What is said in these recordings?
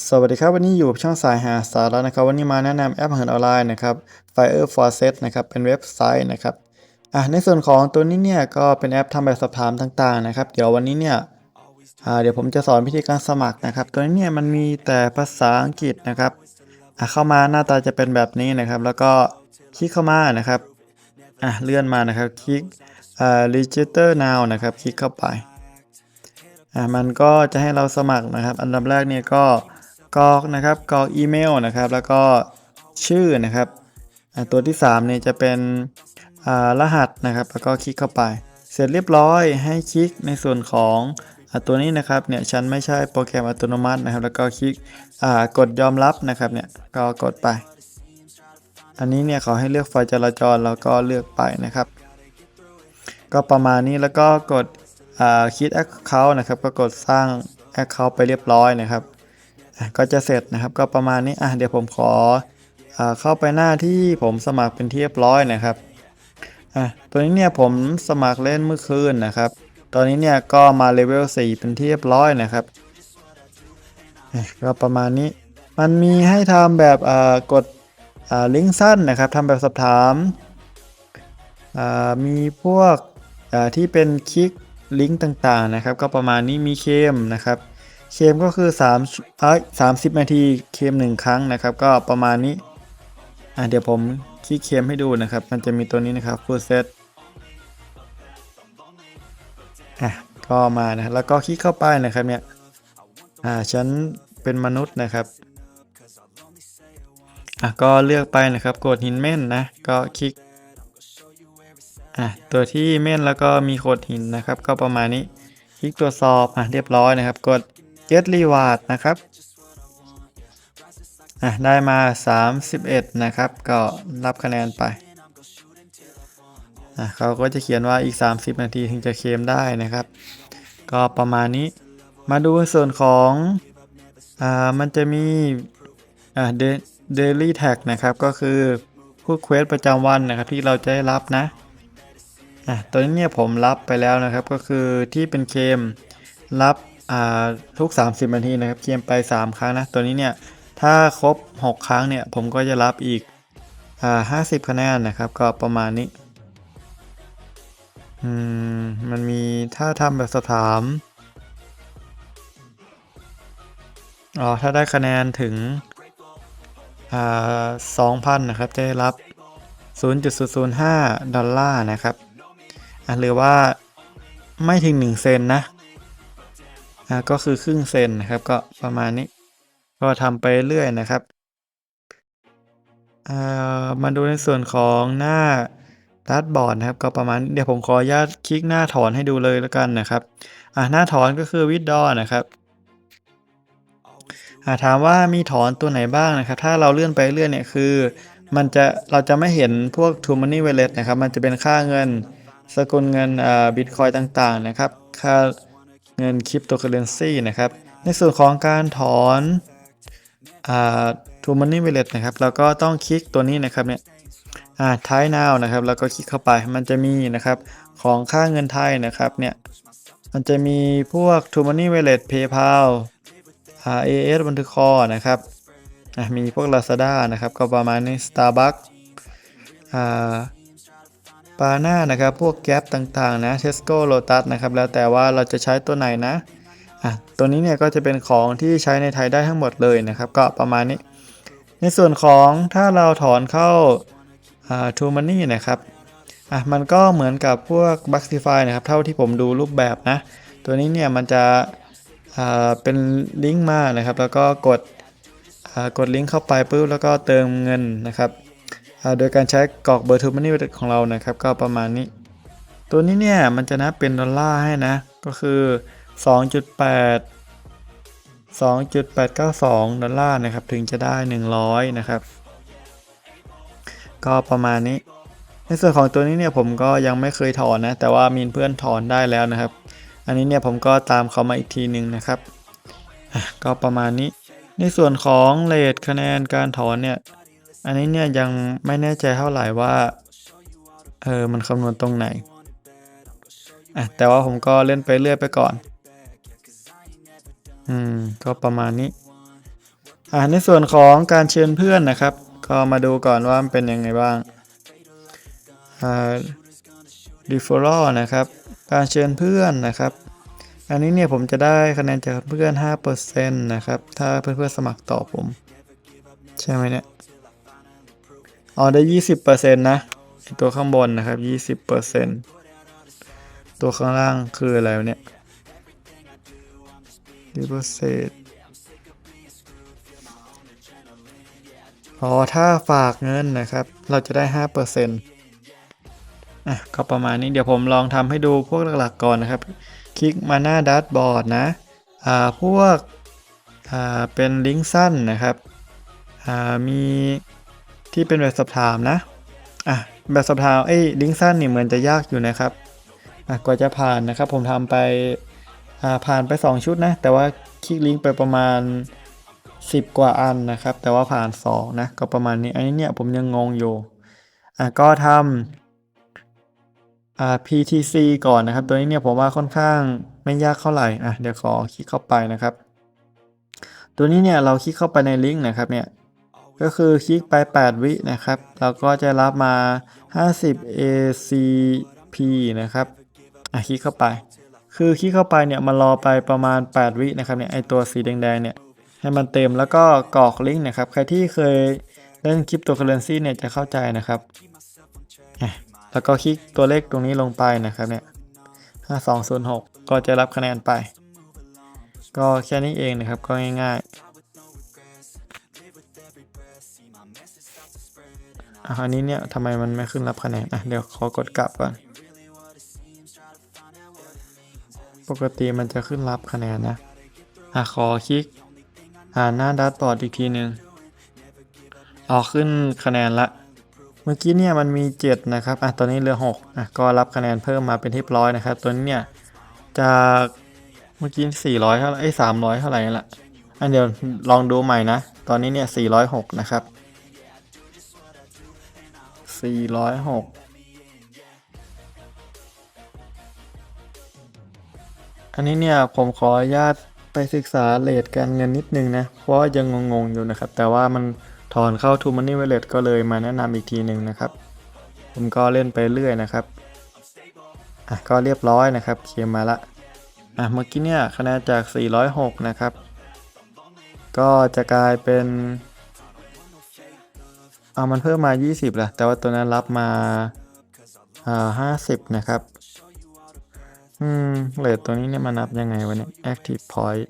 สวัสดีครับ วันนี้อยู่กับช่องสายหาสาระนะครับ วันนี้มาแนะนำแอปเหินออนไลน์นะครับ Fire Faucet นะครับ เป็นเว็บไซต์นะครับอะในส่วนของตัวนี้เนี่ยก็เป็นแอปทำแบบสอบถามต่างๆนะครับ เดี๋ยววันนี้เนี่ยอ่าเดี๋ยวผมจะสอนวิธีการสมัครนะครับ ตัวนี้เนี่ยมันมีแต่ภาษาอังกฤษนะครับอะเข้ามาหน้าตาจะเป็นแบบนี้นะครับ แล้วก็คลิกเข้ามานะครับอะเลื่อนมานะครับ คลิกอ่า register now นะครับ คลิกเข้าไปอะมันก็จะให้เราสมัครนะครับ อันดับแรกเนี่ยก็ กรอกนะครับกรอกอีเมลนะครับ แล้วก็ชื่อนะครับ ตัวที่3เนี่ยจะเป็นรหัสนะครับ แล้วก็คลิกเข้าไป เสร็จเรียบร้อยให้คลิกในส่วนของอตัวนี้นะครับเนี่ยฉันไม่ใช่โปรแกรมอัตโนมัตินะครับ แล้วก็คลิกกดยอมรับนะครับเนี่ยก็กดไป อันนี้เนี่ยเขาให้เลือกไฟจราจรแล้วก็เลือกไปนะครับ ก็ประมาณนี้แล้วก็กดคิด Account นะครับ ก็กดสร้าง Account ไปเรียบร้อยนะครับ ก็จะเสร็จนะครับก็ประมาณนี้อะเดี๋ยวผมขออเข้าไปหน้าที่ผมสมัครเป็นที่เรียบร้อยนะครับอะตัวนี้เนี่ยผมสมัครเล่นเมื่อคืนนะครับ ตอนนี้เนี่ยก็มาเลเวล4เป็นที่เรียบร้อยนะครับก็ประมาณนี้มันมีให้ทำแบบกดลิงก์สั้นนะครับทำแบบสอบถามมีพวกที่เป็นคลิกลิงก์ต่างๆนะครับ ก็ประมาณนี้มีเคมนะครับ เคมก็คือ3เอ้ย30 นาทีเคมหนึ่งครั้งนะครับ ก็ประมาณนี้อ่าเดี๋ยวผมคลิกเคมให้ดูนะครับ มันจะมีตัวนี้นะครับ full set อะก็มานะแล้วก็คลิกเข้าไปนะครับเนี่ยอ่าฉันเป็นมนุษย์นะครับอะก็เลือกไปนะครับกดหินเม่นนะก็คลิกอะตัวที่เม่นแล้วก็มีโคดหินนะครับ ก็ประมาณนี้คลิกตรวจสอบอะเรียบร้อยนะครับ กด get reward นะครับอะได้มา 31 นะครับ ก็รับคะแนนไปอะเขาก็จะเขียนว่าอีก 30 นาทีถึงจะเคลมได้นะครับ ก็ประมาณนี้มาดูส่วนของอ่ามันจะมีอ่า daily tag นะครับก็คือพวกเควสประจำวันนะครับที่เราจะได้รับนะอะตัวนี้เนี่ยผมรับไปแล้วนะครับก็คือที่เป็นเคมรับ ทุก 30นาทีนะครับเคมไป 3 ครั้งนะตัวนี้เนี่ยถ้าครบ 6 ครั้งเนี่ยผมก็จะรับอีกอ่า50คะแนนนะครับก็ประมาณนี้อืมมันมีถ้าทำแบบสอบถามอ๋อถ้าได้คะแนนถึงอ่า2,000นะครับจะได้รับ 0.005 ดอลลาร์นะครับหรือว่าไม่ถึง 1 เซนนะ อะก็คือครึ่งเซนนะครับ ก็ประมาณนี้ ก็ทำไปเรื่อยนะครับอ่ามาดูในส่วนของหน้าดัดบอร์ดนะครับ ก็ประมาณเดี๋ยวผมขออนุญาตคลิกหน้าถอนให้ดูเลยแล้วกันนะครับอะหน้าถอนก็คือวิดดอนะครับอ่าถามว่ามีถอนตัวไหนบ้างนะครับ ถ้าเราเลื่อนไปเรื่อยเนี่ยคือ มันจะเราจะไม่เห็นพวก t o Money Wallet นะครับ มันจะเป็นค่าเงินสกุลเงินอ่าบิตคอยต่างๆนะครับค่า เงินคริปโตเคอเรนซีนะครับ ในส่วนของการถอนอ่า t o Money Wallet นะครับเราก็ต้องคลิกตัวนี้นะครับเนี่ยอ่า Thai Now นะครับแล้วก็คลิกเข้าไปมันจะมีนะครับของค่าเงินไทยนะครับเนี่ยมันจะมีพวก t o Money Wallet PayPal อ่า AS บันทึกคอนะครับอะมีพวก Lazada นะครับก็ประมาณนี้ Starbucks อ่า ปาหน้านะครับ พวกแก๊ปต่างๆนะ Tesco Lotus นะครับ แล้วแต่ว่าเราจะใช้ตัวไหนนะอะตัวนี้เนี่ยก็จะเป็นของที่ใช้ในไทยได้ทั้งหมดเลยนะครับ ก็ประมาณนี้ ในส่วนของถ้าเราถอนเข้าอ่า True Money นะครับอะมันก็เหมือนกับพวก b u x i f y นะครับ เท่าที่ผมดูรูปแบบนะ ตัวนี้เนี่ยมันจะเป็นลิงก์มานะครับ แล้วก็กดกดลิงก์เข้าไปปุ๊บแล้วก็เติมเงินนะครับ โดยการใช้กรอกเบอร์ t ูมันนี่ของเรานะครับ ก็ประมาณนี้ ตัวนี้เนี่ยมันจะนับเป็นดอลลาร์ให้นะ ก็คือ 2.8 2.892 ดอลลาร์นะครับ ถึงจะได้ 100 นะครับ ก็ประมาณนี้ ในส่วนของตัวนี้เนี่ยผมก็ยังไม่เคยถอนนะ แต่ว่ามีเพื่อนถอนได้แล้วนะครับ อันนี้เนี่ยผมก็ตามเขามาอีกทีหนึ่งนะครับ ก็ประมาณนี้ ในส่วนของเลทคะแนนการถอนเนี่ย อันนี้เนี่ยยังไม่แน่ใจเท่าไหร่ว่าเออมันคำนวณตรงไหนอะแต่ว่าผมก็เล่นไปเรื่อยไปก่อน อืม ก็ประมาณนี้ อ่าในส่วนของการเชิญเพื่อนนะครับ ก็มาดูก่อนว่ามันเป็นยังไงบ้างอ่า referral นะครับ การเชิญเพื่อนนะครับ อันนี้เนี่ยผมจะได้คะแนนจากเพื่อน 5%นะครับ ถ้าเพื่อนๆสมัครต่อผม ใช่ไหมเนี่ย อ๋อได้20%นะไอ้ตัวข้างบนนะครับ20%ตัวข้างล่างคืออะไรเนี่ย deposit อ๋อถ้าฝากเงินนะครับ เราจะได้5%อะก็ประมาณนี้เดี๋ยวผมลองทำให้ดูพวกหลักๆก่อนนะครับ คลิกมาหน้าดัชบอร์ดนะอ่าพวกอ่าเป็นลิงก์สั้นนะครับอ่ามี ที่เป็นแบบสอบถามนะอะแบบสอบถามเอ้ยลิงก์สั้นนี่เหมือนจะยากอยู่นะครับอะกว่าจะผ่านนะครับ ผมทำไปอ่าผ่านไป 2 ชุดนะ แต่ว่าคลิกลิงก์ไปประมาณ 10 กว่าอันนะครับ แต่ว่าผ่าน2นะก็ประมาณนี้อันนี้เนี่ยผมยังงงอยู่อะก็ทำอ่า PTC ก่อนนะครับ ตัวนี้เนี่ยผมว่าค่อนข้างไม่ยากเท่าไหร่อะเดี๋ยวขอคลิกเข้าไปนะครับ ตัวนี้เนี่ยเราคลิกเข้าไปในลิงก์นะครับเนี่ย ก็คือคลิกไป 8 วินะครับ เราก็จะรับมา 50 ACP นะครับอะคลิกเข้าไป คือคลิกเข้าไปเนี่ยมันรอไปประมาณ 8 วินะครับเนี่ยไอตัวสีแดงๆเนี่ยให้มันเต็มแล้วก็กรอกลิงก์นะครับ ใครที่เคยเล่นคริปโตเคอเรนซีเนี่ยจะเข้าใจนะครับ แล้วก็คลิกตัวเลขตรงนี้ลงไปนะครับเนี่ย5206 ก็จะรับคะแนนไป ก็แค่นี้เองนะครับก็ง่ายๆ อันนี้เนี่ยทำไมมันไม่ขึ้นรับคะแนนอะเดี๋ยวขอกดกลับก่อนปกติมันจะขึ้นรับคะแนนนะอะขอคลิกอ่าหน้าดัชบอร์ดอีกทีหนึ่งเอาขึ้นคะแนนละ เมื่อกี้เนี่ยมันมี 7 นะครับอะตอนนี้เหลือ6อะก็รับคะแนนเพิ่มมาเป็นที่ร้อยนะครับ ตัวนี้เนี่ยจากเมื่อกี้ 400 เท่าไหร่ไอ้300 เท่าไหร่นั่นแหละอันเดี๋ยวลองดูใหม่นะ ตอนนี้เนี่ย406 นะครับ 406อันนี้เนี่ยผมขออนุญาตไปศึกษาเลทการเงินนิดนึงนะ เพราะยังงงๆอยู่นะครับ แต่ว่ามันถอนเข้า t ูมันนี่ w a l l e t ก็เลยมาแนะนำอีกทีหนึ่งนะครับ ผมก็เล่นไปเรื่อยนะครับ อะก็เรียบร้อยนะครับเคมมาละ อะเมื่อกี้เนี่ยคะแนนจาก 406 นะครับ ก็จะกลายเป็น เอามันเพิ่มมา 20ละแต่ว่าตัวนั้นรับมาอ่า50นะครับ อืมเลทตัวนี้เนี่ยมันนับยังไงวะเนี่ย active point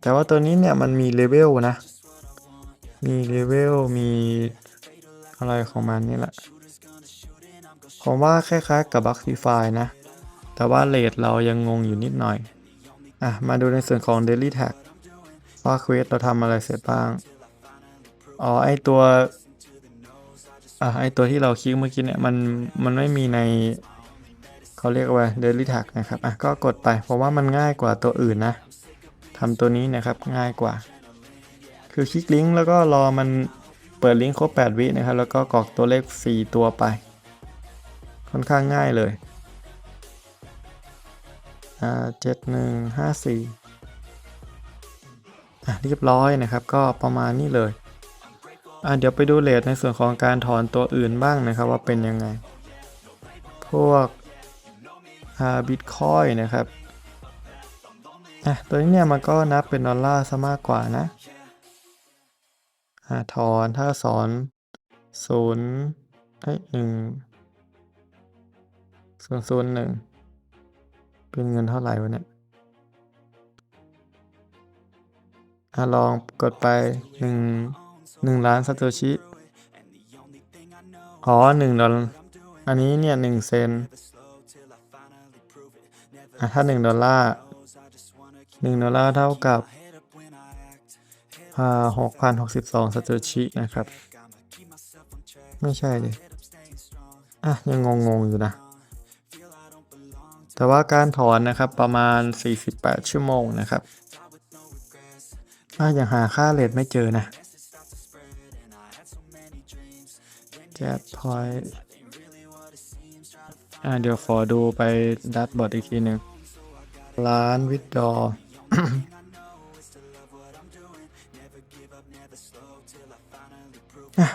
แต่ว่าตัวนี้เนี่ยมันมีเลเวลนะ มีเลเวล มีอะไรของมันนี่แหละ ผมว่าคล้ายๆกับ b u g i f y นะ แต่ว่าเลทเรายังงงอยู่นิดหน่อย อะ มาดูในส่วนของ Daily Tag ว่าเควสเราทำอะไรเสร็จบ้าง อ๋อ ไอตัว อะ ไอตัวที่เราคลิกเมื่อกี้เนี่ย มัน มันไม่มีในเขาเรียกว่า Daily Tag นะครับ อะ ก็กดไป เพราะว่ามันง่ายกว่าตัวอื่นนะทำตัวนี้นะครับ ง่ายกว่า คือคลิกลิงก์แล้วก็รอมันเปิดลิงก์ครบ 8 วินะครับ แล้วก็กรอกตัวเลข 4 ตัวไป ค่อนข้างง่ายเลย อ่าเจ็ดหนึ่งห้าสี่ อะเรียบร้อยนะครับ ก็ประมาณนี้เลยอะเดี๋ยวไปดูเลทในส่วนของการถอนตัวอื่นบ้างนะครับ ว่าเป็นยังไง พวกอ่าบิตคอยนะครับอะตัวนี้เนี่ยมันก็นับเป็นดอลลาร์ซะมากกว่านะอ่าถอนถ้าสอนศูนย์เอ้ยหนึ่งศูนย์ศูนย์หนึ่งเป็นเงินเท่าไหร่วะเนี่ย อะลองกดไปหนึ่งหนึ่งล้านซาโตชิ อ๋อหนึ่งดอลอันนี้เนี่ยหนึ่งเซนอะถ้าหนึ่งดอลลาร์หนึ่งดอลลาร์เท่ากับหกพันหกสิบสองซาโตชินะครับ ไม่ใช่ดิอะยังงงๆอยู่นะแต่ว่าการถอนนะครับประมาณ 48 ชั่วโมงนะครับ อะยังหาค่าเลทไม่เจอนะแจ็พอยอะเดี๋ยวขอดูไปดัตบอร์ดอีกทีหนึ่งร้านวิดดอ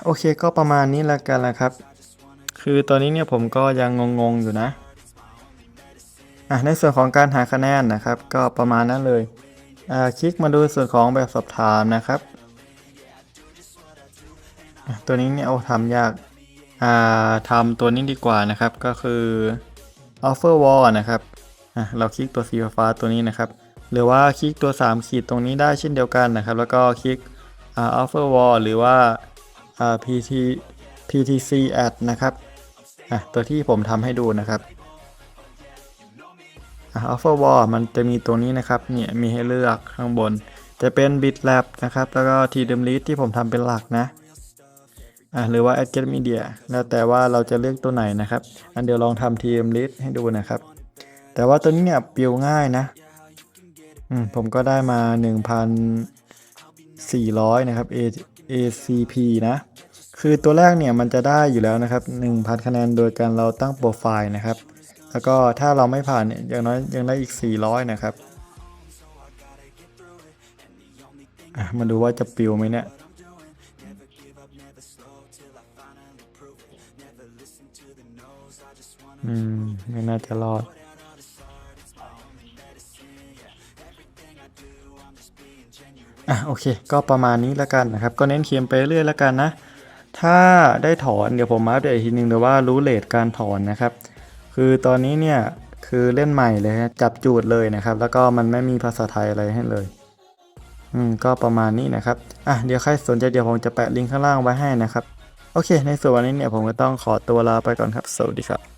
โอเคก็ประมาณนี้ล้วกันละครับ คือตอนนี้เนี่ยผมก็ยังงงๆอยู่นะอะในส่วนของการหาคะแนนนะครับ ก็ประมาณนั้นเลย คลิกมาดูส่วนของแบบสอบถามนะครับ ตัวนี้เนี่ยเอาทำยากาทำตัวนี้ดีกว่านะครับก็คือ offer wall นะครับเราคลิกตัวสีฟ้าตัวนี้นะครับ หรือว่าคลิกตัว 3 ขีดตรงนี้ได้เช่นเดียวกันนะครับ แล้วก็คลิก offer wall หรือว่า pt ptc ad นะครับตัวที่ผมทำให้ดูนะครับ อะ offer wall มันจะมีตัวนี้นะครับเนี่ยมีให้เลือกข้างบน จะเป็น bitlab นะครับ แล้วก็ tdem list ที่ผมทำเป็นหลักนะอะหรือว่า ad get media แล้วแต่ว่าเราจะเลือกตัวไหนนะครับ อันเดี๋ยวลองทำ tdem list ให้ดูนะครับ แต่ว่าตัวนี้เนี่ยปลิวง่ายนะอืมผมก็ได้มา 1,400 นะครับ A ACP นะคือตัวแรกเนี่ยมันจะได้อยู่แล้วนะครับ 1,000 คะแนนโดยการเราตั้งโปรไฟล์นะครับ แล้วก็ถ้าเราไม่ผ่านเนี่ยอย่างน้อยยังได้อีก 400 นะครับมาดูว่าจะปิวไหมเนี่ยอืมไม่น่าจะรอดอะโอเค ก็ประมาณนี้แล้วกันนะครับ ก็เน้นเขียนไปเรื่อยแล้วกันนะ ถ้าได้ถอนเดี๋ยวผมมาอัปเดตอีกทีนึงแต่ว่ารู้เลทการถอนนะครับ คือตอนนี้เนี่ยคือเล่นใหม่เลยจับจูดเลยนะครับ แล้วก็มันไม่มีภาษาไทยอะไรให้เลย อืมก็ประมาณนี้นะครับ อะเดี๋ยวใครสนใจเดี๋ยวผมจะแปะลิงก์ข้างล่างไว้ให้นะครับ โอเค ในส่วนวันนี้เนี่ยผมก็ต้องขอตัวลาไปก่อนครับ สวัสดีครับ